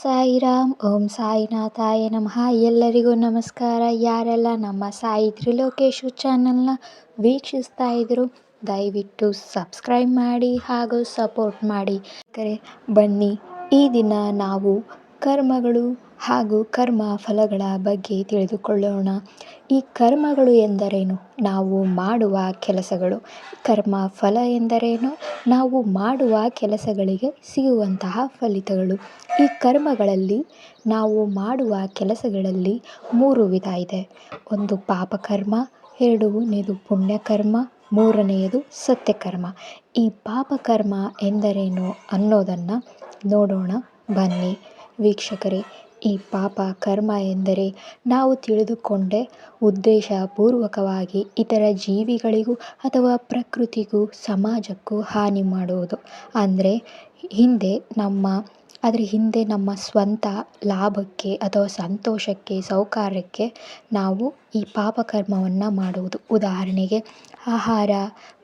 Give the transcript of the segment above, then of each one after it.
ಸಾಯಿರಾಮ್. ಓಂ ಸಾಯಿನಾಥಾಯ ನಮಃ. ಎಲ್ಲರಿಗೂ ನಮಸ್ಕಾರ. ಯಾರೆಲ್ಲ ನಮ್ಮ ಸಾಯಿ ತ್ರಿಲೋಕೇಶು ಚಾನಲ್ನ ವೀಕ್ಷಿಸ್ತಾ ಇದ್ರು ದಯವಿಟ್ಟು ಸಬ್ಸ್ಕ್ರೈಬ್ ಮಾಡಿ ಹಾಗೂ ಸಪೋರ್ಟ್ ಮಾಡಿ. ಕರೆ, ಬನ್ನಿ, ಈ ದಿನ ನಾವು ಕರ್ಮಗಳು ಹಾಗೂ ಕರ್ಮ ಫಲಗಳ ಬಗ್ಗೆ ತಿಳಿದುಕೊಳ್ಳೋಣ. ಈ ಕರ್ಮಗಳು ಎಂದರೇನು? ನಾವು ಮಾಡುವ ಕೆಲಸಗಳು. ಕರ್ಮ ಫಲ ಎಂದರೇನು? ನಾವು ಮಾಡುವ ಕೆಲಸಗಳಿಗೆ ಸಿಗುವಂತಹ ಫಲಿತಗಳು. ಈ ಕರ್ಮಗಳಲ್ಲಿ ನಾವು ಮಾಡುವ ಕೆಲಸಗಳಲ್ಲಿ ಮೂರು ವಿಧ ಇದೆ. ಒಂದು ಪಾಪಕರ್ಮ ಎರಡನೇದು ಪುಣ್ಯಕರ್ಮ, ಮೂರನೆಯದು ಸತ್ಯಕರ್ಮ. ಈ ಪಾಪಕರ್ಮ ಎಂದರೇನು ಅನ್ನೋದನ್ನು ನೋಡೋಣ ಬನ್ನಿ. ವೀಕ್ಷಕರೇ, ಈ ಪಾಪ ಕರ್ಮ ಎಂದರೆ ನಾವು ತಿಳಿದುಕೊಂಡೇ ಉದ್ದೇಶಪೂರ್ವಕವಾಗಿ ಇತರ ಜೀವಿಗಳಿಗೂ ಅಥವಾ ಪ್ರಕೃತಿಗೂ ಸಮಾಜಕ್ಕೂ ಹಾನಿ ಮಾಡುವುದು. ಅಂದರೆ, ಹಿಂದೆ ನಮ್ಮ ಅದರ ಹಿಂದೆ ನಮ್ಮ ಸ್ವಂತ ಲಾಭಕ್ಕೆ ಅಥವಾ ಸಂತೋಷಕ್ಕೆ, ಸೌಕಾರ್ಯಕ್ಕೆ ನಾವು ಈ ಪಾಪಕರ್ಮವನ್ನು ಮಾಡುವುದು. ಉದಾಹರಣೆಗೆ ಆಹಾರ,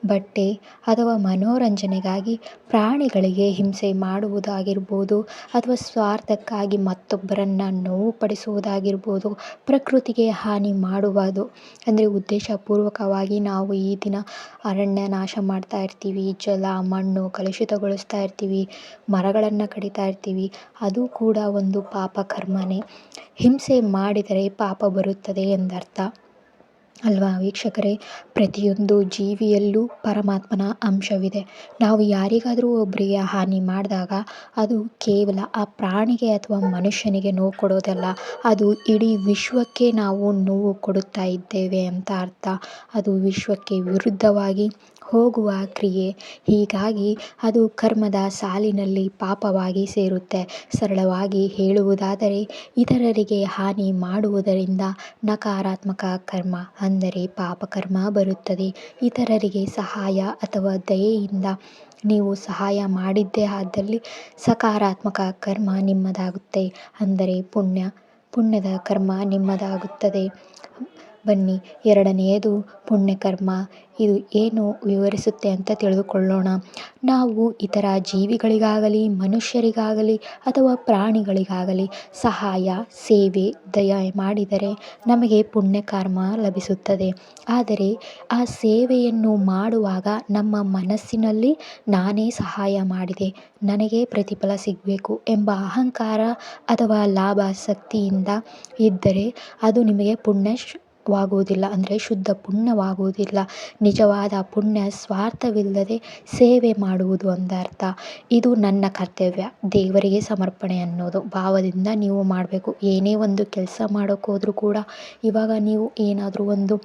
ಬಟ್ಟೆ ಅಥವಾ ಮನೋರಂಜನೆಗಾಗಿ ಪ್ರಾಣಿಗಳಿಗೆ ಹಿಂಸೆ ಮಾಡುವುದಾಗಿರ್ಬೋದು ಅಥವಾ ಸ್ವಾರ್ಥಕ್ಕಾಗಿ ಮತ್ತೊಬ್ಬರನ್ನು ನೋವುಪಡಿಸುವುದಾಗಿರ್ಬೋದು, ಪ್ರಕೃತಿಗೆ ಹಾನಿ ಮಾಡುವುದು. ಅಂದರೆ ಉದ್ದೇಶಪೂರ್ವಕವಾಗಿ ನಾವು ಈ ದಿನ ಅರಣ್ಯ ನಾಶ ಮಾಡ್ತಾ ಇರ್ತೀವಿ, ಜಲ, ಮಣ್ಣು ಕಲುಷಿತಗೊಳಿಸ್ತಾ ಇರ್ತೀವಿ, ಮರಗಳನ್ನು ಕಡಿತಾ ಇರ್ತೀವಿ, ಅದು ಕೂಡ ಒಂದು ಪಾಪ ಕರ್ಮನೇ ಹಿಂಸೆ ಮಾಡಿದರೆ ಪಾಪ ಬರುತ್ತದೆ ಎಂದರ್ಥ. ಅಲ್ವಾ ವೀಕ್ಷಕರೇ? ಪ್ರತಿಯೊಂದು ಜೀವಿಯಲ್ಲೂ ಪರಮಾತ್ಮನ ಅಂಶವಿದೆ. ನಾವು ಯಾರಿಗಾದರೂ ಒಬ್ಬರಿಗೆ ಹಾನಿ ಮಾಡಿದಾಗ ಅದು ಕೇವಲ ಆ ಪ್ರಾಣಿಗೆ ಅಥವಾ ಮನುಷ್ಯನಿಗೆ ನೋವು ಕೊಡೋದಲ್ಲ. ಅದು ಇಡೀ ವಿಶ್ವಕ್ಕೆ ನಾವು ನೋವು ಕೊಡುತ್ತಾ ಇದ್ದೇವೆ ಅಂತ ಅರ್ಥ. ಅದು ವಿಶ್ವಕ್ಕೆ ವಿರುದ್ಧವಾಗಿ ಹೋಗುವ ಕ್ರಿಯೆ. ಹೀಗಾಗಿ ಅದು ಕರ್ಮದ ಸಾಲಿನಲ್ಲಿ ಪಾಪವಾಗಿ ಸೇರುತ್ತೆ. ಸರಳವಾಗಿ ಹೇಳುವುದಾದರೆ, ಇತರರಿಗೆ ಹಾನಿ ಮಾಡುವುದರಿಂದ ನಕಾರಾತ್ಮಕ ಕರ್ಮ, ಅಂದರೆ ಪಾಪಕರ್ಮ ಬರುತ್ತದೆ. ಇತರರಿಗೆ ಸಹಾಯ ಅಥವಾ ದಯೆಯಿಂದ ನೀವು ಸಹಾಯ ಮಾಡಿದ್ದೇ ಆದಲ್ಲಿ ಸಕಾರಾತ್ಮಕ ಕರ್ಮ ನಿಮ್ಮದಾಗುತ್ತೆ. ಅಂದರೆ ಪುಣ್ಯ, ಪುಣ್ಯದ ಕರ್ಮ ನಿಮ್ಮದಾಗುತ್ತದೆ. ಬನ್ನಿ. ಎರಡನೆಯದು ಪುಣ್ಯಕರ್ಮ. ಇದು ಏನು ವಿವರಿಸುತ್ತೆ ಅಂತ ತಿಳಿದುಕೊಳ್ಳೋಣ ನಾವು ಇತರ ಜೀವಿಗಳಿಗಾಗಲಿ, ಮನುಷ್ಯರಿಗಾಗಲಿ ಅಥವಾ ಪ್ರಾಣಿಗಳಿಗಾಗಲಿ ಸಹಾಯ, ಸೇವೆ, ದಯ ಮಾಡಿದರೆ ನಮಗೆ ಪುಣ್ಯಕರ್ಮ ಲಭಿಸುತ್ತದೆ. ಆದರೆ ಆ ಸೇವೆಯನ್ನು ಮಾಡುವಾಗ ನಮ್ಮ ಮನಸ್ಸಿನಲ್ಲಿ ನಾನೇ ಸಹಾಯ ಮಾಡಿದೆ. ನನಗೆ ಪ್ರತಿಫಲ ಸಿಗಬೇಕು ಎಂಬ ಅಹಂಕಾರ ಅಥವಾ ಲಾಭಾಸಕ್ತಿಯಿಂದ ಇದ್ದರೆ ಅದು ನಿಮಗೆ ಪುಣ್ಯ ವಾಗುವುದಿಲ್ಲ, ಅಂದರೆ ಶುದ್ಧ ಪುಣ್ಯವಾಗುವುದಿಲ್ಲ. ನಿಜವಾದ ಪುಣ್ಯ ಸ್ವಾರ್ಥವಿಲ್ಲದೆ ಸೇವೆ ಮಾಡುವುದು ಒಂದರ್ಥ ಇದು ನನ್ನ ಕರ್ತವ್ಯ. ದೇವರಿಗೆ ಸಮರ್ಪಣೆ ಅನ್ನೋದು. ಭಾವದಿಂದ ನೀವು ಮಾಡಬೇಕು. ಏನೇ ಒಂದು ಕೆಲಸ ಮಾಡೋಕ್ಕೋದ್ರೂ ಕೂಡ ಇವಾಗ ನೀವು ಏನಾದರೂ ಒಂದು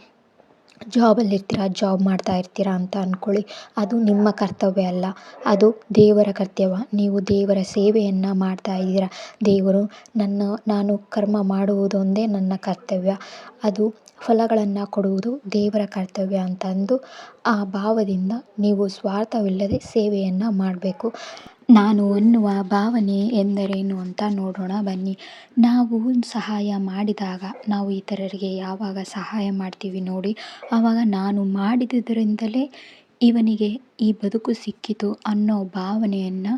ಜಾಬಲ್ಲಿ ಇರ್ತೀರಾ? ಜಾಬ್ ಮಾಡ್ತಾ ಇರ್ತೀರಾ ಅಂತ ಅಂದ್ಕೊಳ್ಳಿ ಅದು ನಿಮ್ಮ ಕರ್ತವ್ಯ ಅಲ್ಲ. ಅದು ದೇವರ ಕರ್ತವ್ಯ. ನೀವು ದೇವರ ಸೇವೆಯನ್ನು ಮಾಡ್ತಾ ಇದ್ದೀರ. ದೇವರು ನನ್ನ, ನಾನು ಕರ್ಮ ಮಾಡುವುದೊಂದೇ ನನ್ನ ಕರ್ತವ್ಯ. ಅದು ಫಲಗಳನ್ನು ಕೊಡುವುದು ದೇವರ ಕರ್ತವ್ಯ ಅಂತಂದು ಆ ಭಾವದಿಂದ ನೀವು ಸ್ವಾರ್ಥವಿಲ್ಲದೆ ಸೇವೆಯನ್ನು ಮಾಡಬೇಕು. ನಾನು ಅನ್ನುವ ಭಾವನೆ ಎಂದರೇನು ಅಂತ ನೋಡೋಣ, ಬನ್ನಿ. ನಾವು ಸಹಾಯ ಮಾಡಿದಾಗ, ನಾವು ಇತರರಿಗೆ ಯಾವಾಗ ಸಹಾಯ ಮಾಡ್ತೀವಿ ನೋಡಿ. ಆವಾಗ ನಾನು ಮಾಡಿದುದರಿಂದಲೇ ಇವನಿಗೆ ಈ ಬದುಕು ಸಿಕ್ಕಿತು ಅನ್ನೋ ಭಾವನೆಯನ್ನು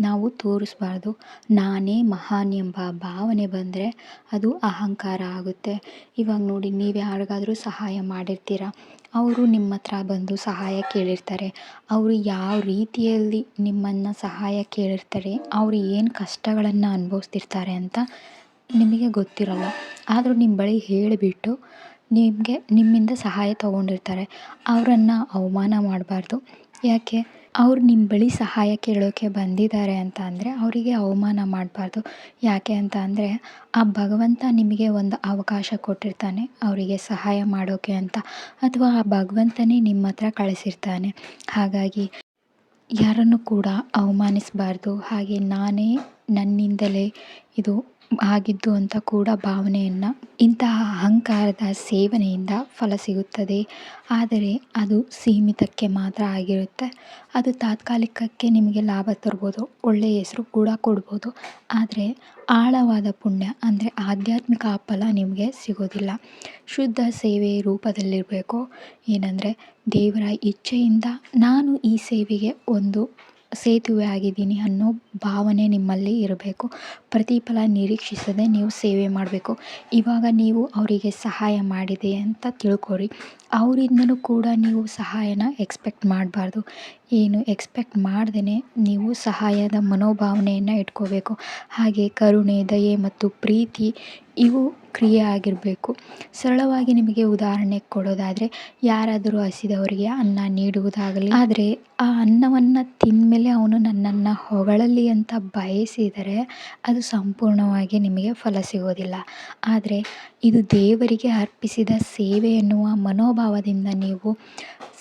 ನಾವು ತೋರಿಸ್ಬಾರ್ದು. ನಾನೇ ಮಹಾನ್ ಎಂಬ ಭಾವನೆ ಬಂದರೆ ಅದು ಅಹಂಕಾರ ಆಗುತ್ತೆ. ಇವಾಗ ನೋಡಿ, ನೀವು ಯಾರಿಗಾದರೂ ಸಹಾಯ ಮಾಡಿರ್ತೀರ? ಅವರು ನಿಮ್ಮ ಹತ್ರ ಬಂದು ಸಹಾಯ ಕೇಳಿರ್ತಾರೆ. ಅವರು ಯಾವ ರೀತಿಯಲ್ಲಿ ನಿಮ್ಮನ್ನು ಸಹಾಯ ಕೇಳಿರ್ತಾರೆ, ಅವರು ಏನು ಕಷ್ಟಗಳನ್ನು ಅನುಭವಿಸ್ತಿರ್ತಾರೆ ಅಂತ ನಿಮಗೆ ಗೊತ್ತಿರಲ್ಲ. ಆದರೂ ನಿಮ್ಮ ಬಳಿ ಹೇಳಿಬಿಟ್ಟು ನಿಮಗೆ, ನಿಮ್ಮಿಂದ ಸಹಾಯ ತೊಗೊಂಡಿರ್ತಾರೆ. ಅವರನ್ನು ಅವಮಾನ ಮಾಡಬಾರ್ದು. ಯಾಕೆ? ಅವ್ರು ನಿಮ್ಮ ಬಳಿ ಸಹಾಯ ಕೇಳೋಕ್ಕೆ ಬಂದಿದ್ದಾರೆ ಅಂತ ಅಂದರೆ ಅವರಿಗೆ ಅವಮಾನ ಮಾಡಬಾರ್ದು. ಯಾಕೆ ಅಂತ ಅಂದರೆ ಆ ಭಗವಂತ ನಿಮಗೆ ಒಂದು ಅವಕಾಶ ಕೊಟ್ಟಿರ್ತಾನೆ, ಅವರಿಗೆ ಸಹಾಯ ಮಾಡೋಕ್ಕೆ ಅಂತ. ಅಥವಾ ಆ ಭಗವಂತನೇ ನಿಮ್ಮ ಹತ್ರ ಕಳಿಸಿರ್ತಾನೆ. ಹಾಗಾಗಿ ಯಾರನ್ನು ಕೂಡ ಅವಮಾನಿಸಬಾರ್ದು. ಹಾಗೆ ನಾನೇ ನನ್ನಿಂದಲೇ ಇದು ಆಗಿದ್ದು ಅಂತ ಕೂಡ ಭಾವನೆಯನ್ನು ಇಂತಹ ಅಹಂಕಾರದ ಸೇವನೆಯಿಂದ ಫಲ ಸಿಗುತ್ತದೆ. ಆದರೆ ಅದು ಸೀಮಿತಕ್ಕೆ ಮಾತ್ರ ಆಗಿರುತ್ತೆ. ಅದು ತಾತ್ಕಾಲಿಕಕ್ಕೆ ನಿಮಗೆ ಲಾಭ ತರ್ಬೋದು, ಒಳ್ಳೆಯ ಹೆಸರು ಕೂಡ ಕೊಡ್ಬೋದು. ಆದರೆ ಆಳವಾದ ಪುಣ್ಯ ಅಂದರೆ ಆಧ್ಯಾತ್ಮಿಕ ಫಲ ನಿಮಗೆ ಸಿಗೋದಿಲ್ಲ. ಶುದ್ಧ ಸೇವೆ ರೂಪದಲ್ಲಿರಬೇಕು. ಏನಂದರೆ ದೇವರ ಇಚ್ಛೆಯಿಂದ ನಾನು ಈ ಸೇವೆಗೆ ಒಂದು ಸೇತುವೆ ಆಗಿದ್ದೀನಿ ಅನ್ನೋ ಭಾವನೆ ನಿಮ್ಮಲ್ಲಿ ಇರಬೇಕು. ಪ್ರತಿಫಲ ನಿರೀಕ್ಷಿಸದೆ ನೀವು ಸೇವೆ ಮಾಡಬೇಕು. ಇವಾಗ ನೀವು ಅವರಿಗೆ ಸಹಾಯ ಮಾಡಿದೆ ಅಂತ ತಿಳ್ಕೊಳ್ಳಿ ಅವರಿಂದನೂ ಕೂಡ ನೀವು ಸಹಾಯನ ಎಕ್ಸ್ಪೆಕ್ಟ್ ಮಾಡಬಾರ್ದು. ಏನು ಎಕ್ಸ್ಪೆಕ್ಟ್ ಮಾಡ್ದೇ ನೀವು ಸಹಾಯದ ಮನೋಭಾವನೆಯನ್ನು ಇಟ್ಕೋಬೇಕು. ಹಾಗೆ ಕರುಣೆ, ದಯೆ ಮತ್ತು ಪ್ರೀತಿ ಇವು ಕ್ರಿಯೆ ಆಗಿರಬೇಕು. ಸರಳವಾಗಿ ನಿಮಗೆ ಉದಾಹರಣೆ ಕೊಡೋದಾದರೆ, ಯಾರಾದರೂ ಹಸಿದವರಿಗೆ ಅನ್ನ ನೀಡುವುದಾಗಲಿ, ಆದರೆ ಆ ಅನ್ನವನ್ನು ತಿಂದಮೇಲೆ ಅವನು ನನ್ನನ್ನು ಹೊಗಳಲಿ ಅಂತ ಬಯಸಿದರೆ ಅದು ಸಂಪೂರ್ಣವಾಗಿ ನಿಮಗೆ ಫಲ ಸಿಗೋದಿಲ್ಲ. ಆದರೆ ಇದು ದೇವರಿಗೆ ಅರ್ಪಿಸಿದ ಸೇವೆ ಎನ್ನುವ ಮನೋಭಾವದಿಂದ ನೀವು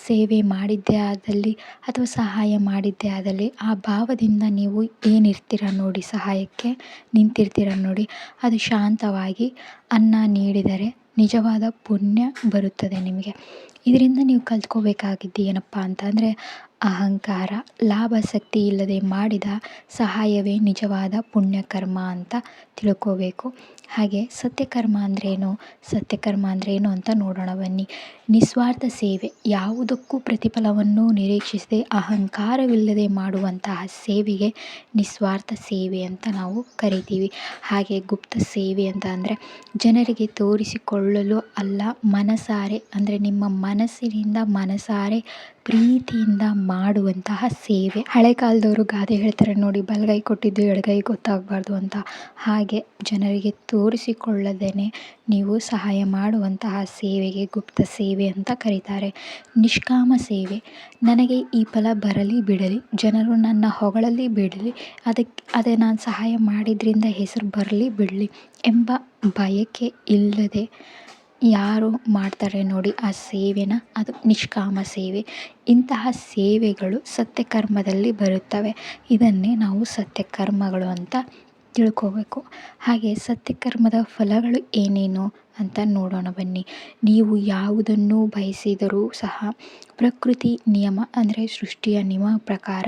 ಸೇವೆ ಮಾಡಿದ್ದೇ ಆದಲ್ಲಿ ಅಥವಾ ಸಹಾಯ ಮಾಡಿದ್ದೇ ಆದಲ್ಲಿ ಆ ಭಾವದಿಂದ ನೀವು ಏನಿರ್ತೀರ ನೋಡಿ, ಸಹಾಯಕ್ಕೆ ನಿಂತಿರ್ತೀರ ನೋಡಿ, ಅದು ಶಾಂತವಾಗಿ ಅನ್ನ ನೀಡಿದರೆ ನಿಜವಾದ ಪುಣ್ಯ ಬರುತ್ತದೆ ನಿಮಗೆ. ಇದರಿಂದ ನೀವು ಕಲ್ತ್ಕೋಬೇಕಾಗಿದ್ದು ಏನಪ್ಪ ಅಂತಂದರೆ ಅಹಂಕಾರ ಲಾಭಾಸಕ್ತಿ ಇಲ್ಲದೆ ಮಾಡಿದ ಸಹಾಯವೇ ನಿಜವಾದ ಪುಣ್ಯಕರ್ಮ ಅಂತ ತಿಳ್ಕೋಬೇಕು. ಹಾಗೆ ಸತ್ಯಕರ್ಮ ಅಂದ್ರೇನು? ಸತ್ಯಕರ್ಮ ಅಂದ್ರೇನು ಅಂತ ನೋಡೋಣ ಬನ್ನಿ. ನಿಸ್ವಾರ್ಥ ಸೇವೆ, ಯಾವುದಕ್ಕೂ ಪ್ರತಿಫಲವನ್ನು ನಿರೀಕ್ಷಿಸದೆ ಅಹಂಕಾರವಿಲ್ಲದೆ ಮಾಡುವಂತಹ ಸೇವೆಗೆ ನಿಸ್ವಾರ್ಥ ಸೇವೆ ಅಂತ ನಾವು ಕರಿತೀವಿ. ಹಾಗೆ ಗುಪ್ತ ಸೇವೆ ಅಂತ ಅಂದರೆ ಜನರಿಗೆ ತೋರಿಸಿಕೊಳ್ಳಲು ಅಲ್ಲ, ಮನಸಾರೆ, ಅಂದರೆ ನಿಮ್ಮ ಮನಸ್ಸಿನಿಂದ ಮನಸಾರೆ ಪ್ರೀತಿಯಿಂದ ಮಾಡುವಂತಹ ಸೇವೆ. ಹಳೆ ಕಾಲದವರು ಗಾದೆ ಹೇಳ್ತಾರೆ ನೋಡಿ, ಬಲಗೈ ಕೊಟ್ಟಿದ್ದು ಎಡಗೈ ಗೊತ್ತಾಗಬಾರ್ದು ಅಂತ. ಹಾಗೆ ಜನರಿಗೆ ತೋರಿಸಿಕೊಳ್ಳದೇ ನೀವು ಸಹಾಯ ಮಾಡುವಂತಹ ಸೇವೆಗೆ ಗುಪ್ತ ಸೇವೆ ಅಂತ ಕರೀತಾರೆ. ನಿಷ್ಕಾಮ ಸೇವೆ. ನನಗೆ ಈ ಫಲ ಬರಲಿ ಬಿಡಲಿ, ಜನರು ನನ್ನ ಹೊಗಳಲಿ ಬಿಡಲಿ ಅದಕ್ಕೆ ಅದೇ ನಾನು ಸಹಾಯ ಮಾಡಿದ್ರಿಂದ ಹೆಸರು ಬರಲಿ ಬಿಡಲಿ ಎಂಬ ಬಯಕೆ ಇಲ್ಲದೆ ಯಾರು ಮಾಡ್ತಾರೆ ನೋಡಿ ಆ ಸೇವೆನ, ಅದು ನಿಷ್ಕಾಮ ಸೇವೆ. ಇಂತಹ ಸೇವೆಗಳು ಸತ್ಯಕರ್ಮದಲ್ಲಿ ಬರುತ್ತವೆ. ಇದನ್ನೇ ನಾವು ಸತ್ಯಕರ್ಮಗಳು ಅಂತ ತಿಳ್ಕೋಬೇಕು. ಹಾಗೆ ಸತ್ಯಕರ್ಮದ ಫಲಗಳು ಏನೇನು ಅಂತ ನೋಡೋಣ ಬನ್ನಿ. ನೀವು ಯಾವುದನ್ನು ಬಯಸಿದರೂ ಸಹ ಪ್ರಕೃತಿ ನಿಯಮ ಅಂದರೆ ಸೃಷ್ಟಿಯ ನಿಯಮ ಪ್ರಕಾರ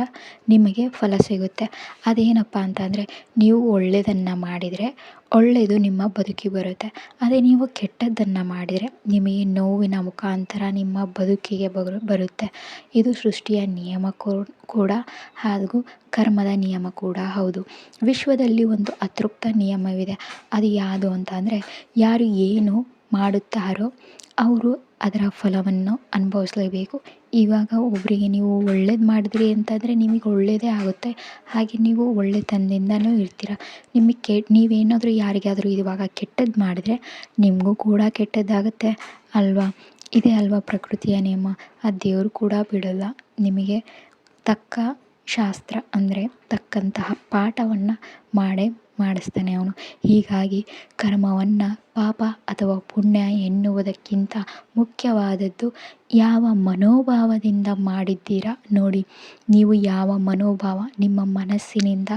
ನಿಮಗೆ ಫಲ ಸಿಗುತ್ತೆ. ಅದೇನಪ್ಪ ಅಂತಂದರೆ ನೀವು ಒಳ್ಳೆಯದನ್ನು ಮಾಡಿದರೆ ಒಳ್ಳೆಯದು ನಿಮ್ಮ ಬದುಕಿಗೆ ಬರುತ್ತೆ. ಅದೇ ನೀವು ಕೆಟ್ಟದ್ದನ್ನು ಮಾಡಿದರೆ ನಿಮಗೆ ನೋವಿನ ಮುಖಾಂತರ ನಿಮ್ಮ ಬದುಕಿಗೆ ಬರು, ಬರುತ್ತೆ. ಇದು ಸೃಷ್ಟಿಯ ನಿಯಮ ಕೂಡ ಹಾಗೂ ಕರ್ಮದ ನಿಯಮ ಕೂಡ. ಹೌದು. ವಿಶ್ವದಲ್ಲಿ ಒಂದು ಅತೃಪ್ತ ನಿಯಮವಿದೆ. ಅದು ಯಾವುದು ಅಂತ ಅಂದರೆ ಯಾರು ಏನು ಮಾಡುತ್ತಾರೋ ಅವರು ಅದರ ಫಲವನ್ನು ಅನುಭವಿಸಲೇಬೇಕು. ಇವಾಗ ಒಬ್ಬರಿಗೆ ನೀವು ಒಳ್ಳೇದು ಮಾಡಿದ್ರಿ ಅಂತಂದರೆ ನಿಮಗೆ ಒಳ್ಳೆಯದೇ ಆಗುತ್ತೆ. ಹಾಗೆ ನೀವು ಒಳ್ಳೆತನದಿಂದಲೂ ಇರ್ತೀರ. ನಿಮಗೆ ಕೆ, ನೀವೇನಾದರೂ ಯಾರಿಗಾದರೂ ಇವಾಗ ಕೆಟ್ಟದ್ದು ಮಾಡಿದರೆ ನಿಮಗೂ ಕೂಡ ಕೆಟ್ಟದ್ದಾಗುತ್ತೆ ಅಲ್ವಾ? ಇದೇ ಅಲ್ವಾ ಪ್ರಕೃತಿಯ ನಿಯಮ? ಆ ದೇವರು ಕೂಡ ಬಿಡೋಲ್ಲ. ನಿಮಗೆ ತಕ್ಕ ಶಾಸ್ತ್ರ ಅಂದರೆ ತಕ್ಕಂತಹ ಪಾಠವನ್ನು ಮಾಡೇ ಮಾಡಿಸ್ತಾನೆ ಅವನು. ಹೀಗಾಗಿ ಕರ್ಮವನ್ನು ಪಾಪ ಅಥವಾ ಪುಣ್ಯ ಎನ್ನುವುದಕ್ಕಿಂತ ಮುಖ್ಯವಾದದ್ದು ಯಾವ ಮನೋಭಾವದಿಂದ ಮಾಡಿದ್ದೀರಾ ನೋಡಿ. ನೀವು ಯಾವ ಮನೋಭಾವ, ನಿಮ್ಮ ಮನಸ್ಸಿನಿಂದ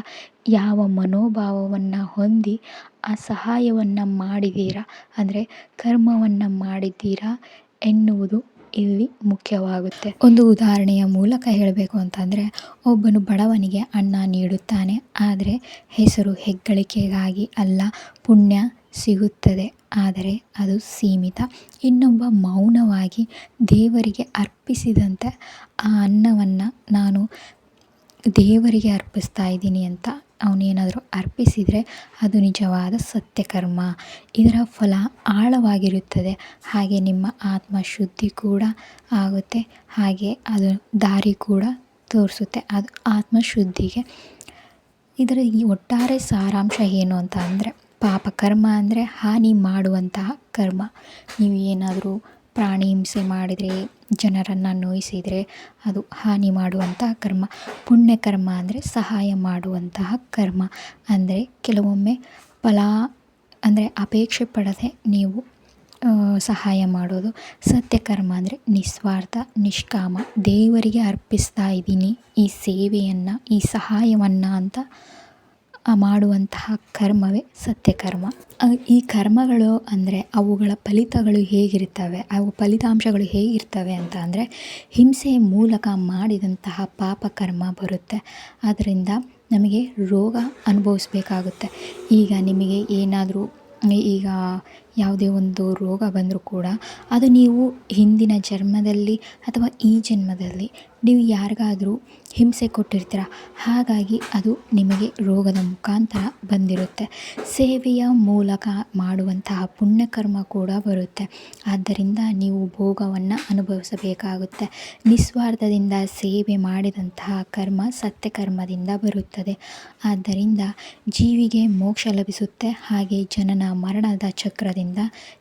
ಯಾವ ಮನೋಭಾವವನ್ನು ಹೊಂದಿ ಆ ಸಹಾಯವನ್ನು ಮಾಡಿದ್ದೀರಾ? ಅಂದರೆ ಕರ್ಮವನ್ನು ಮಾಡಿದ್ದೀರಾ ಎನ್ನುವುದು ಇಲ್ಲಿ ಮುಖ್ಯವಾಗುತ್ತೆ. ಒಂದು ಉದಾಹರಣೆಯ ಮೂಲಕ ಹೇಳಬೇಕು ಅಂತಂದರೆ, ಒಬ್ಬನು ಬಡವನಿಗೆ ಅನ್ನ ನೀಡುತ್ತಾನೆ, ಆದರೆ ಹೆಸರು ಹೆಗ್ಗಳಿಕೆಗಾಗಿ ಅಲ್ಲ, ಪುಣ್ಯ ಸಿಗುತ್ತದೆ, ಆದರೆ ಅದು ಸೀಮಿತ. ಇನ್ನೊಬ್ಬ ಮೌನವಾಗಿ ದೇವರಿಗೆ ಅರ್ಪಿಸಿದಂತೆ ಆ ಅನ್ನವನ್ನು ನಾನು ದೇವರಿಗೆ ಅರ್ಪಿಸ್ತಾ ಇದ್ದೀನಿ ಅಂತ ಅವನೇನಾದರೂ ಅರ್ಪಿಸಿದರೆ ಅದು ನಿಜವಾದ ಸತ್ಯಕರ್ಮ. ಇದರ ಫಲ ಆಳವಾಗಿರುತ್ತದೆ. ಹಾಗೆ ನಿಮ್ಮ ಆತ್ಮ ಶುದ್ಧಿ ಕೂಡ ಆಗುತ್ತೆ. ಹಾಗೆ ಅದು ದಾರಿ ಕೂಡ ತೋರಿಸುತ್ತೆ. ಅದು ಆತ್ಮಶುದ್ಧಿಗೆ ಇದರ ಈ ಒಟ್ಟಾರೆ ಸಾರಾಂಶ ಏನು ಅಂತ ಅಂದರೆ ಪಾಪ ಕರ್ಮ ಅಂದರೆ ಹಾನಿ ಮಾಡುವಂತಹ ಕರ್ಮ. ನೀವು ಏನಾದರೂ ಪ್ರಾಣಿ ಹಿಂಸೆ ಮಾಡಿದರೆ ಜನರನ್ನು ನೋಯಿಸಿದರೆ ಅದು ಹಾನಿ ಮಾಡುವಂತಹ ಕರ್ಮ. ಪುಣ್ಯ ಕರ್ಮ ಅಂದರೆ ಸಹಾಯ ಮಾಡುವಂತಹ ಕರ್ಮ. ಅಂದರೆ ಕೆಲವೊಮ್ಮೆ ಫಲ, ಅಂದರೆ ಅಪೇಕ್ಷೆ ಪಡದೆ ನೀವು ಸಹಾಯ ಮಾಡೋದು. ಸತ್ಯಕರ್ಮ ಅಂದರೆ ನಿಸ್ವಾರ್ಥ, ನಿಷ್ಕಾಮ. ದೇವರಿಗೆ ಅರ್ಪಿಸ್ತಾ ಇದ್ದೀನಿ ಈ ಸೇವೆಯನ್ನು, ಈ ಸಹಾಯವನ್ನು ಅಂತ ಮಾಡುವಂತಹ ಕರ್ಮವೇ ಸತ್ಯಕರ್ಮ. ಈ ಕರ್ಮಗಳು ಅಂದರೆ ಅವುಗಳ ಫಲಿತಗಳು ಹೇಗಿರ್ತವೆ ಅವು ಫಲಿತಾಂಶಗಳು ಹೇಗಿರ್ತವೆ ಅಂತ ಅಂದರೆ ಹಿಂಸೆ ಮೂಲಕ ಮಾಡಿದಂತಹ ಪಾಪ ಕರ್ಮ ಬರುತ್ತೆ. ಅದರಿಂದ ನಮಗೆ ರೋಗ ಅನುಭವಿಸ್ಬೇಕಾಗುತ್ತೆ. ಈಗ ನಿಮಗೆ ಏನಾದರೂ, ಈಗ ಯಾವುದೇ ಒಂದು ರೋಗ ಬಂದರೂ ಕೂಡ ಅದು ನೀವು ಹಿಂದಿನ ಜನ್ಮದಲ್ಲಿ ಅಥವಾ ಈ ಜನ್ಮದಲ್ಲಿ ನೀವು ಯಾರಿಗಾದರೂ ಹಿಂಸೆ ಕೊಟ್ಟಿರ್ತೀರ, ಹಾಗಾಗಿ ಅದು ನಿಮಗೆ ರೋಗದ ಮುಖಾಂತರ ಬಂದಿರುತ್ತೆ. ಸೇವೆಯ ಮೂಲಕ ಮಾಡುವಂತಹ ಪುಣ್ಯಕರ್ಮ ಕೂಡ ಬರುತ್ತೆ. ಆದ್ದರಿಂದ ನೀವು ಭೋಗವನ್ನು ಅನುಭವಿಸಬೇಕಾಗುತ್ತೆ. ನಿಸ್ವಾರ್ಥದಿಂದ ಸೇವೆ ಮಾಡಿದಂತಹ ಕರ್ಮ ಸತ್ಯಕರ್ಮದಿಂದ ಬರುತ್ತದೆ. ಆದ್ದರಿಂದ ಜೀವಿಗೆ ಮೋಕ್ಷ ಲಭಿಸುತ್ತೆ. ಹಾಗೆ ಜನನ ಮರಣದ ಚಕ್ರದಿಂದ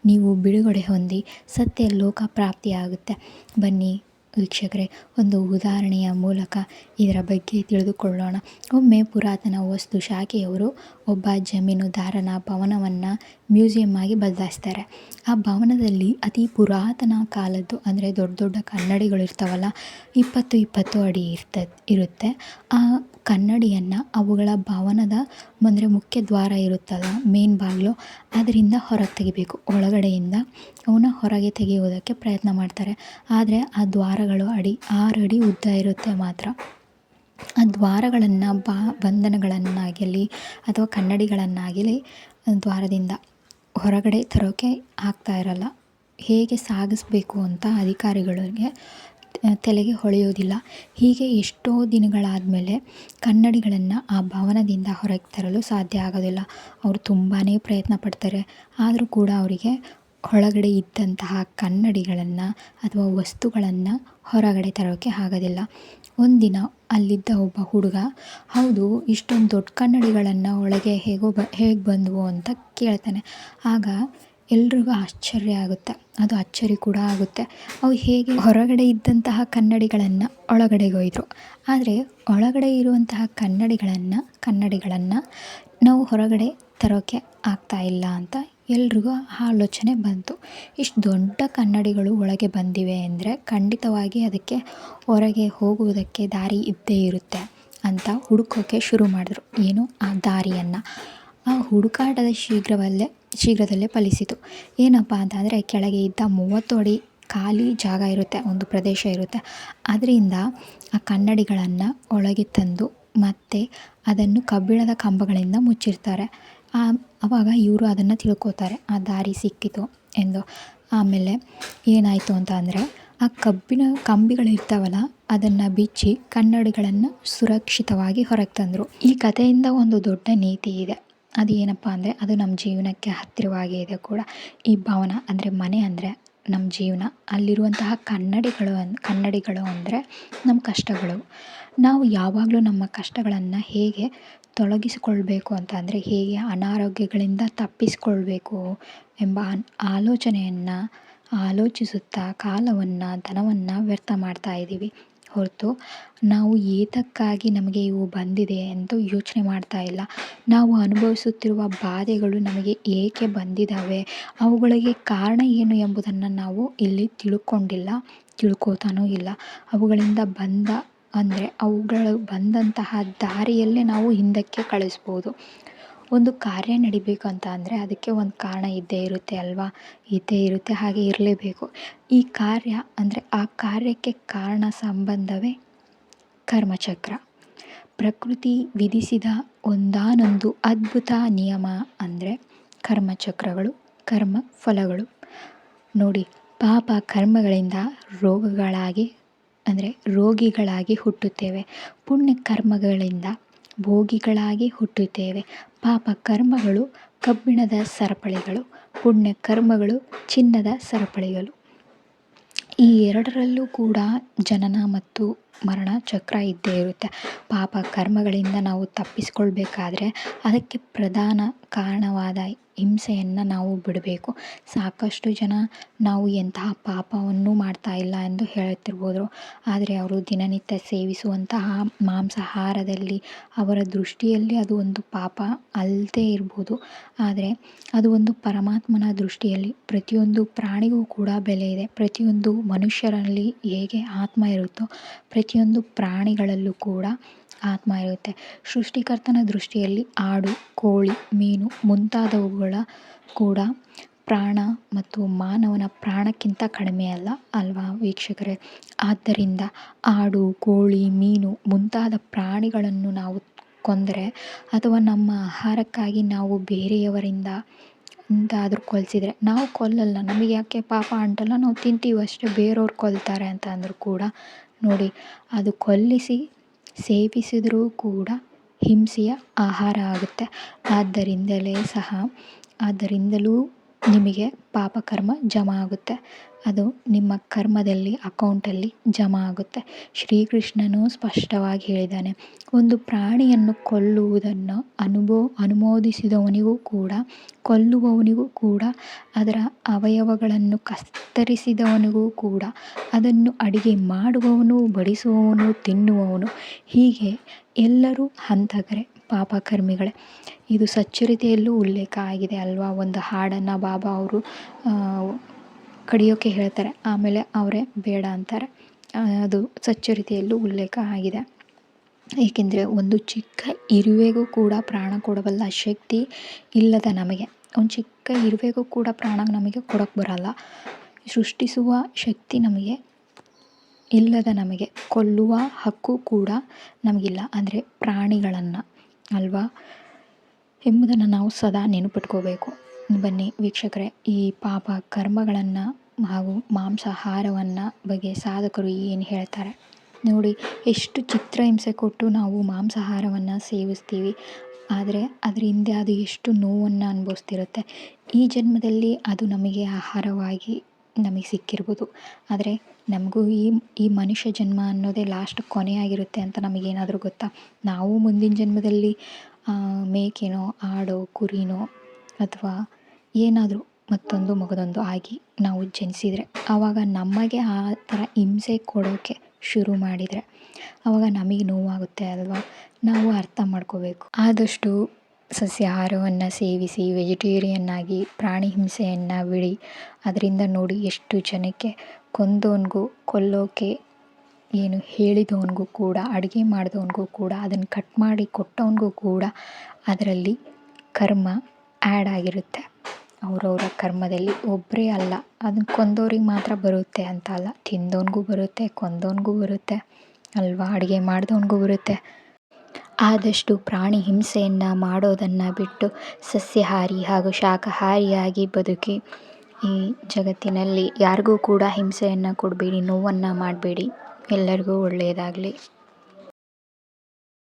ನೀವು ಬಿಡುಗಡೆ ಹೊಂದಿ ಸತ್ಯ ಲೋಕ ಪ್ರಾಪ್ತಿಯಾಗುತ್ತೆ ಬನ್ನಿ ವೀಕ್ಷಕರೇ, ಒಂದು ಉದಾಹರಣೆಯ ಮೂಲಕ ಇದರ ಬಗ್ಗೆ ತಿಳಿದುಕೊಳ್ಳೋಣ. ಒಮ್ಮೆ ಪುರಾತನ ವಸ್ತು ಶಾಖೆಯವರು ಒಬ್ಬ ಜಮೀನುದಾರನ ಭವನವನ್ನು ಮ್ಯೂಸಿಯಂ ಆಗಿ ಬದಲಾಯಿಸ್ತಾರೆ. ಆ ಭವನದಲ್ಲಿ ಅತಿ ಪುರಾತನ ಕಾಲದ್ದು ಅಂದರೆ ದೊಡ್ಡ ದೊಡ್ಡ ಕನ್ನಡಿಗಳು ಇರ್ತಾವಲ್ಲ, ಇಪ್ಪತ್ತು ಇಪ್ಪತ್ತು ಅಡಿ ಇರ್ತ, ಇರುತ್ತೆ. ಆ ಕನ್ನಡಿಯನ್ನು ಅವುಗಳ ಭವನದ ಅಂದರೆ ಮುಖ್ಯ ದ್ವಾರ ಇರುತ್ತಲ್ಲ ಮೇನ್ ಬಾಗಿಲು. ಅದರಿಂದ ಹೊರಗೆ ತೆಗಿಬೇಕು. ಒಳಗಡೆಯಿಂದ ಅವನ್ನ ಹೊರಗೆ ತೆಗೆಯುವುದಕ್ಕೆ ಪ್ರಯತ್ನ ಮಾಡ್ತಾರೆ. ಆದರೆ ಆ ದ್ವಾರಗಳು ಅಡಿ ಆರು ಅಡಿ ಉದ್ದ ಇರುತ್ತೆ ಮಾತ್ರ. ಆ ದ್ವಾರಗಳನ್ನು ಬಾ, ಬಂಧನಗಳನ್ನಾಗಲಿ ಅಥವಾ ಕನ್ನಡಿಗಳನ್ನಾಗಲಿ ದ್ವಾರದಿಂದ ಹೊರಗಡೆ ತರೋಕೆ ಆಗ್ತಾ ಇರಲ್ಲ. ಹೇಗೆ ಸಾಗಿಸ್ಬೇಕು ಅಂತ ಅಧಿಕಾರಿಗಳಿಗೆ ತಲೆಗೆ ಹೊಳೆಯೋದಿಲ್ಲ. ಹೀಗೆ ಎಷ್ಟೋ ದಿನಗಳಾದಮೇಲೆ ಕನ್ನಡಿಗಳನ್ನು ಆ ಭವನದಿಂದ ಹೊರಗೆ ತರಲು ಸಾಧ್ಯ ಆಗೋದಿಲ್ಲ. ಅವರು ತುಂಬಾ ಪ್ರಯತ್ನ ಪಡ್ತಾರೆ. ಆದರೂ ಕೂಡ ಅವರಿಗೆ ಒಳಗಡೆ ಇದ್ದಂತಹ ಕನ್ನಡಿಗಳನ್ನು ಅಥವಾ ವಸ್ತುಗಳನ್ನು ಹೊರಗಡೆ ತರೋಕೆ ಆಗೋದಿಲ್ಲ. ಒಂದಿನ ಅಲ್ಲಿದ್ದ ಒಬ್ಬ ಹುಡುಗ, ಹೌದು, ಇಷ್ಟೊಂದು ದೊಡ್ಡ ಕನ್ನಡಿಗಳನ್ನು ಒಳಗೆ ಹೇಗೋ ಬ, ಹೇಗೆ ಬಂದವು? ಅಂತ ಕೇಳ್ತಾನೆ. ಆಗ ಎಲ್ರಿಗೂ ಆಶ್ಚರ್ಯ ಆಗುತ್ತೆ. ಅದು ಅಚ್ಚರಿ ಕೂಡ ಆಗುತ್ತೆ. ಅವು ಹೇಗೆ ಹೊರಗಡೆ ಇದ್ದಂತಹ ಕನ್ನಡಿಗಳನ್ನು ಒಳಗಡೆಗೊಯ್ದರು ಆದರೆ ಒಳಗಡೆ ಇರುವಂತಹ ಕನ್ನಡಿಗಳನ್ನು ಕನ್ನಡಿಗಳನ್ನು ನಾವು ಹೊರಗಡೆ ತರೋಕೆ ಆಗ್ತಾ ಇಲ್ಲ ಅಂತ ಎಲ್ರಿಗೂ ಆಲೋಚನೆ ಬಂತು. ಇಷ್ಟು ದೊಡ್ಡ ಕನ್ನಡಿಗಳು ಒಳಗೆ ಬಂದಿವೆ ಅಂದರೆ ಖಂಡಿತವಾಗಿ ಅದಕ್ಕೆ ಹೊರಗೆ ಹೋಗುವುದಕ್ಕೆ ದಾರಿ ಇದ್ದೇ ಇರುತ್ತೆ ಅಂತ ಹುಡುಕೋಕೆ ಶುರು ಮಾಡಿದ್ರು. ಏನು? ಆ ದಾರಿಯನ್ನು. ಆ ಹುಡುಕಾಟದ ಶೀಘ್ರವಲ್ಲೇ, ಶೀಘ್ರದಲ್ಲೇ ಫಲಿಸಿತು. ಏನಪ್ಪ ಅಂತಂದರೆ ಕೆಳಗೆ ಇದ್ದ ಮೂವತ್ತು ಅಡಿ ಖಾಲಿ ಜಾಗ ಇರುತ್ತೆ, ಒಂದು ಪ್ರದೇಶ ಇರುತ್ತೆ. ಅದರಿಂದ ಆ ಕನ್ನಡಿಗಳನ್ನು ಒಳಗೆ ತಂದು ಮತ್ತೆ ಅದನ್ನು ಕಬ್ಬಿಣದ ಕಂಬಗಳಿಂದ ಮುಚ್ಚಿರ್ತಾರೆ. ಆವಾಗ ಇವರು ಅದನ್ನು ತಿಳ್ಕೊತಾರೆ, ಆ ದಾರಿ ಸಿಕ್ಕಿತು ಎಂದು. ಆಮೇಲೆ ಏನಾಯಿತು ಅಂತ ಅಂದರೆ ಆ ಕಬ್ಬಿಣ ಕಂಬಿಗಳಿರ್ತಾವಲ್ಲ ಅದನ್ನು ಬಿಚ್ಚಿ ಕನ್ನಡಿಗಳನ್ನು ಸುರಕ್ಷಿತವಾಗಿ ಹೊರಗೆ ತಂದರು. ಈ ಕಥೆಯಿಂದ ಒಂದು ದೊಡ್ಡ ನೀತಿ ಇದೆ. ಅದು ಏನಪ್ಪ ಅಂದರೆ ಅದು ನಮ್ಮ ಜೀವನಕ್ಕೆ ಹತ್ತಿರವಾಗೇ ಇದೆ ಕೂಡ. ಈ ಭವನ ಅಂದರೆ ಮನೆ ಅಂದರೆ ನಮ್ಮ ಜೀವನ. ಅಲ್ಲಿರುವಂತಹ ಕನ್ನಡಿಗಳು ಅನ್, ಕನ್ನಡಿಗಳು ಅಂದರೆ ನಮ್ಮ ಕಷ್ಟಗಳು. ನಾವು ಯಾವಾಗಲೂ ನಮ್ಮ ಕಷ್ಟಗಳನ್ನು ಹೇಗೆ ತೊಡಗಿಸಿಕೊಳ್ಬೇಕು ಅಂತ ಅಂದರೆ ಹೇಗೆ ಅನಾರೋಗ್ಯಗಳಿಂದ ತಪ್ಪಿಸಿಕೊಳ್ಬೇಕು ಎಂಬ ಆಲೋಚನೆಯನ್ನು ಆಲೋಚಿಸುತ್ತಾ ಕಾಲವನ್ನು, ಧನವನ್ನು ವ್ಯರ್ಥ ಮಾಡ್ತಾ ಇದ್ದೀವಿ. ಹೊರತು ನಾವು ಏತಕ್ಕಾಗಿ ನಮಗೆ ಇವು ಬಂದಿದೆ ಎಂದು ಯೋಚನೆ ಮಾಡ್ತಾ ಇಲ್ಲ. ನಾವು ಅನುಭವಿಸುತ್ತಿರುವ ಬಾಧೆಗಳು ನಮಗೆ ಏಕೆ ಬಂದಿದ್ದಾವೆ ಅವುಗಳಿಗೆ ಕಾರಣ ಏನು ಎಂಬುದನ್ನು ನಾವು ಇಲ್ಲಿ ತಿಳ್ಕೊಂಡಿಲ್ಲ, ತಿಳ್ಕೋತಾನೂ ಇಲ್ಲ. ಅವುಗಳಿಂದ ಬಂದ ಅಂದರೆ ಅವುಗಳು ಬಂದಂತಹ ದಾರಿಯಲ್ಲೇ ನಾವು ಹಿಂದಕ್ಕೆ ಕಳಿಸ್ಬೋದು. ಒಂದು ಕಾರ್ಯ ನಡಿಬೇಕು ಅಂತ ಅಂದರೆ ಅದಕ್ಕೆ ಒಂದು ಕಾರಣ ಇದ್ದೇ ಇರುತ್ತೆ ಅಲ್ವಾ? ಇದ್ದೇ ಇರುತ್ತೆ, ಹಾಗೆ ಇರಲೇಬೇಕು. ಈ ಕಾರ್ಯ ಅಂದರೆ ಆ ಕಾರ್ಯಕ್ಕೆ ಕಾರಣ ಸಂಬಂಧವೇ ಕರ್ಮಚಕ್ರ. ಪ್ರಕೃತಿ ವಿಧಿಸಿದ ಒಂದಾನೊಂದು ಅದ್ಭುತ ನಿಯಮ ಅಂದರೆ ಕರ್ಮಚಕ್ರಗಳು, ಕರ್ಮ ಫಲಗಳು. ನೋಡಿ, ಪಾಪ ಕರ್ಮಗಳಿಂದ ರೋಗಗಳಾಗಿ ಅಂದರೆ ರೋಗಿಗಳಾಗಿ ಹುಟ್ಟುತ್ತೇವೆ. ಪುಣ್ಯ ಕರ್ಮಗಳಿಂದ ಭೋಗಿಗಳಾಗಿ ಹುಟ್ಟುತ್ತೇವೆ. ಪಾಪ ಕರ್ಮಗಳು ಕಬ್ಬಿಣದ ಸರಪಳಿಗಳು, ಪುಣ್ಯ ಕರ್ಮಗಳು ಚಿನ್ನದ ಸರಪಳಿಗಳು. ಈ ಎರಡರಲ್ಲೂ ಕೂಡ ಜನನ ಮತ್ತು ಮರಣ ಚಕ್ರ ಇದ್ದೇ ಇರುತ್ತೆ. ಪಾಪ ಕರ್ಮಗಳಿಂದ ನಾವು ತಪ್ಪಿಸ್ಕೊಳ್ಬೇಕಾದ್ರೆ ಅದಕ್ಕೆ ಪ್ರಧಾನ ಕಾರಣವಾದ ಹಿಂಸೆಯನ್ನು ನಾವು ಬಿಡಬೇಕು. ಸಾಕಷ್ಟು ಜನ ನಾವು ಎಂತಹ ಪಾಪವನ್ನು ಮಾಡ್ತಾ ಇಲ್ಲ ಎಂದು ಹೇಳುತ್ತಿರ್ಬೋದು ಆದರೆ ಅವರು ದಿನನಿತ್ಯ ಸೇವಿಸುವಂತಹ ಮಾಂಸಾಹಾರದಲ್ಲಿ, ಅವರ ದೃಷ್ಟಿಯಲ್ಲಿ ಅದು ಒಂದು ಪಾಪ ಅಲ್ಲದೇ ಇರ್ಬೋದು. ಆದರೆ ಅದು ಒಂದು ಪರಮಾತ್ಮನ ದೃಷ್ಟಿಯಲ್ಲಿ ಪ್ರತಿಯೊಂದು ಪ್ರಾಣಿಗೂ ಕೂಡ ಬೆಲೆ ಇದೆ. ಪ್ರತಿಯೊಂದು ಮನುಷ್ಯರಲ್ಲಿ ಹೇಗೆ ಆತ್ಮ ಇರುತ್ತೋ ಪ್ರತಿಯೊಂದು ಪ್ರಾಣಿಗಳಲ್ಲೂ ಕೂಡ ಆತ್ಮ ಇರುತ್ತೆ. ಸೃಷ್ಟಿಕರ್ತನ ದೃಷ್ಟಿಯಲ್ಲಿ ಆಡು, ಕೋಳಿ, ಮೀನು ಮುಂತಾದವುಗಳ ಕೂಡ ಪ್ರಾಣ ಮತ್ತು ಮಾನವನ ಪ್ರಾಣಕ್ಕಿಂತ ಕಡಿಮೆ ಅಲ್ಲ ಅಲ್ವಾ ವೀಕ್ಷಕರೇ? ಆದ್ದರಿಂದ ಆಡು, ಕೋಳಿ, ಮೀನು ಮುಂತಾದ ಪ್ರಾಣಿಗಳನ್ನು ನಾವು ಕೊಂದರೆ ಅಥವಾ ನಮ್ಮ ಆಹಾರಕ್ಕಾಗಿ ನಾವು ಬೇರೆಯವರಿಂದ ಎಂತಾದರೂ ಕೊಲ್ಸಿದರೆ, ನಾವು ಕೊಲ್ಲಲ್ಲ, ನಮಗೆ ಯಾಕೆ ಪಾಪ ಅಂಟಲ್ಲ ನಾವು ತಿಂತೀವಿ ಅಷ್ಟೇ, ಬೇರೆಯವ್ರು ಕೊಲ್ತಾರೆ ಅಂತ ಅಂದರೂ ಕೂಡ ನೋಡಿ, ಅದು ಕೊಲ್ಲಿಸಿ ಸೇವಿಸಿದರೂ ಕೂಡ ಹಿಂಸೆಯ ಆಹಾರ ಆಗುತ್ತೆ. ಆದ್ದರಿಂದಲೇ ಸಹ ಆದ್ದರಿಂದಲೂ ನಿಮಗೆ ಪಾಪಕರ್ಮ ಜಮಾ ಆಗುತ್ತೆ. ಅದು ನಿಮ್ಮ ಕರ್ಮದಲ್ಲಿ, ಅಕೌಂಟಲ್ಲಿ ಜಮಾ ಆಗುತ್ತೆ. ಶ್ರೀಕೃಷ್ಣನು ಸ್ಪಷ್ಟವಾಗಿ ಹೇಳಿದ್ದಾನೆ, ಒಂದು ಪ್ರಾಣಿಯನ್ನು ಕೊಲ್ಲುವುದನ್ನು ಅನುಭವ ಅನುಮೋದಿಸಿದವನಿಗೂ ಕೂಡ, ಕೊಲ್ಲುವವನಿಗೂ ಕೂಡ, ಅದರ ಅವಯವಗಳನ್ನು ಕತ್ತರಿಸಿದವನಿಗೂ ಕೂಡ, ಅದನ್ನು ಅಡಿಗೆ ಮಾಡುವವನು, ಬಡಿಸುವವನು, ತಿನ್ನುವವನು, ಹೀಗೆ ಎಲ್ಲರೂ ಹಂತಕರೇ ಪಾಪಕರ್ಮಿಗಳೇ. ಇದು ಸಚ್ಚರಿತೆಯಲ್ಲೂ ಉಲ್ಲೇಖ ಆಗಿದೆ ಅಲ್ವಾ? ಒಂದು ಹಾಡನ್ನು ಬಾಬಾ ಅವರು ಕಡಿಯೋಕ್ಕೆ ಹೇಳ್ತಾರೆ. ಆಮೇಲೆ ಅವರೇ ಬೇಡ ಅಂತಾರೆ. ಅದು ಸಚ್ಚರಿತೆಯಲ್ಲೂ ಉಲ್ಲೇಖ ಆಗಿದೆ. ಏಕೆಂದರೆ ಒಂದು ಚಿಕ್ಕ ಇರುವೆಗೂ ಕೂಡ ಪ್ರಾಣ ಕೊಡಬಲ್ಲ ಶಕ್ತಿ ಇಲ್ಲದ ನಮಗೆ. ಒಂದು ಚಿಕ್ಕ ಇರುವೆಗೂ ಕೂಡ ಪ್ರಾಣ ನಮಗೆ ಕೊಡೋಕ್ಕೆ ಬರಲ್ಲ. ಸೃಷ್ಟಿಸುವ ಶಕ್ತಿ ನಮಗೆ ಇಲ್ಲದ ನಮಗೆ, ಕೊಲ್ಲುವ ಹಕ್ಕು ಕೂಡ ನಮಗಿಲ್ಲ. ಅಂದರೆ ಪ್ರಾಣಿಗಳನ್ನು, ಅಲ್ವಾ? ಎಂಬುದನ್ನು ನಾವು ಸದಾ ನೆನಪಿಟ್ಕೋಬೇಕು. ಬನ್ನಿ ವೀಕ್ಷಕರೇ, ಈ ಪಾಪ ಕರ್ಮಗಳನ್ನು ಹಾಗೂ ಮಾಂಸಾಹಾರವನ್ನು ಬಗ್ಗೆ ಸಾಧಕರು ಏನು ಹೇಳ್ತಾರೆ? ನೋಡಿ, ಎಷ್ಟು ಚಿತ್ರಹಿಂಸೆ ಕೊಟ್ಟು ನಾವು ಮಾಂಸಾಹಾರವನ್ನು ಸೇವಿಸ್ತೀವಿ. ಆದರೆ ಅದರ ಹಿಂದೆ ಅದು ಎಷ್ಟು ನೋವನ್ನು ಅನುಭವಿಸ್ತಿರುತ್ತೆ. ಈ ಜನ್ಮದಲ್ಲಿ ಅದು ನಮಗೆ ಆಹಾರವಾಗಿ ನಮಗೆ ಸಿಕ್ಕಿರ್ಬೋದು. ಆದರೆ ನಮಗೂ ಈ ಈ ಮನುಷ್ಯ ಜನ್ಮ ಅನ್ನೋದೇ ಲಾಸ್ಟ್ ಕೊನೆಯಾಗಿರುತ್ತೆ ಅಂತ ನಮಗೇನಾದರೂ ಗೊತ್ತಾ? ನಾವು ಮುಂದಿನ ಜನ್ಮದಲ್ಲಿ ಮೇಕೆನೋ, ಆಡೋ, ಕುರಿನೋ ಅಥವಾ ಏನಾದರೂ ಮತ್ತೊಂದು ಮಗದೊಂದು ಆಗಿ ನಾವು ಜನಿಸಿದರೆ ಆವಾಗ ನಮಗೆ ಆ ಥರ ಹಿಂಸೆ ಕೊಡೋಕ್ಕೆ ಶುರು ಮಾಡಿದರೆ ಆವಾಗ ನಮಗೆ ನೋವಾಗುತ್ತೆ ಅಲ್ವಾ? ನಾವು ಅರ್ಥ ಮಾಡ್ಕೋಬೇಕು. ಆದಷ್ಟು ಸಸ್ಯಾಹಾರವನ್ನು ಸೇವಿಸಿ ವೆಜಿಟೇರಿಯನ್ ಆಗಿ ಪ್ರಾಣಿ ಹಿಂಸೆಯನ್ನು ಬಿಡಿ. ಅದರಿಂದ ನೋಡಿ ಎಷ್ಟು ಜನಕ್ಕೆ ಕೊಂದವನಿಗೂ ಕೊಲ್ಲೋಕೆ ಏನು ಹೇಳಿದವನಿಗೂ ಕೂಡ, ಅಡುಗೆ ಮಾಡಿದವನಿಗೂ ಕೂಡ, ಅದನ್ನು ಕಟ್ ಮಾಡಿ ಕೊಟ್ಟವನಿಗೂ ಕೂಡ ಅದರಲ್ಲಿ ಕರ್ಮ ಆ್ಯಡ್ ಆಗಿರುತ್ತೆ. ಅವರವರ ಕರ್ಮದಲ್ಲಿ ಒಬ್ಬರೇ ಅಲ್ಲ. ಅದನ್ನು ಕೊಂದವ್ರಿಗೆ ಮಾತ್ರ ಬರುತ್ತೆ ಅಂತ ಅಲ್ಲ. ತಿಂದವನಿಗೂ ಬರುತ್ತೆ ಕೊಂದವನಿಗೂ ಬರುತ್ತೆ, ಅಲ್ವಾ? ಅಡುಗೆ ಮಾಡಿದವನಿಗೂ ಬರುತ್ತೆ. ಆದಷ್ಟು ಪ್ರಾಣಿ ಹಿಂಸೆಯನ್ನು ಮಾಡೋದನ್ನು ಬಿಟ್ಟು ಸಸ್ಯಾಹಾರಿ ಹಾಗೂ ಶಾಖಾಹಾರಿಯಾಗಿ ಬದುಕಿ ಈ ಜಗತ್ತಿನಲ್ಲಿ ಯಾರಿಗೂ ಕೂಡ ಹಿಂಸೆಯನ್ನು ಕೊಡಬೇಡಿ, ನೋವನ್ನು ಮಾಡಬೇಡಿ. ಎಲ್ಲರಿಗೂ ಒಳ್ಳೆಯದಾಗಲಿ.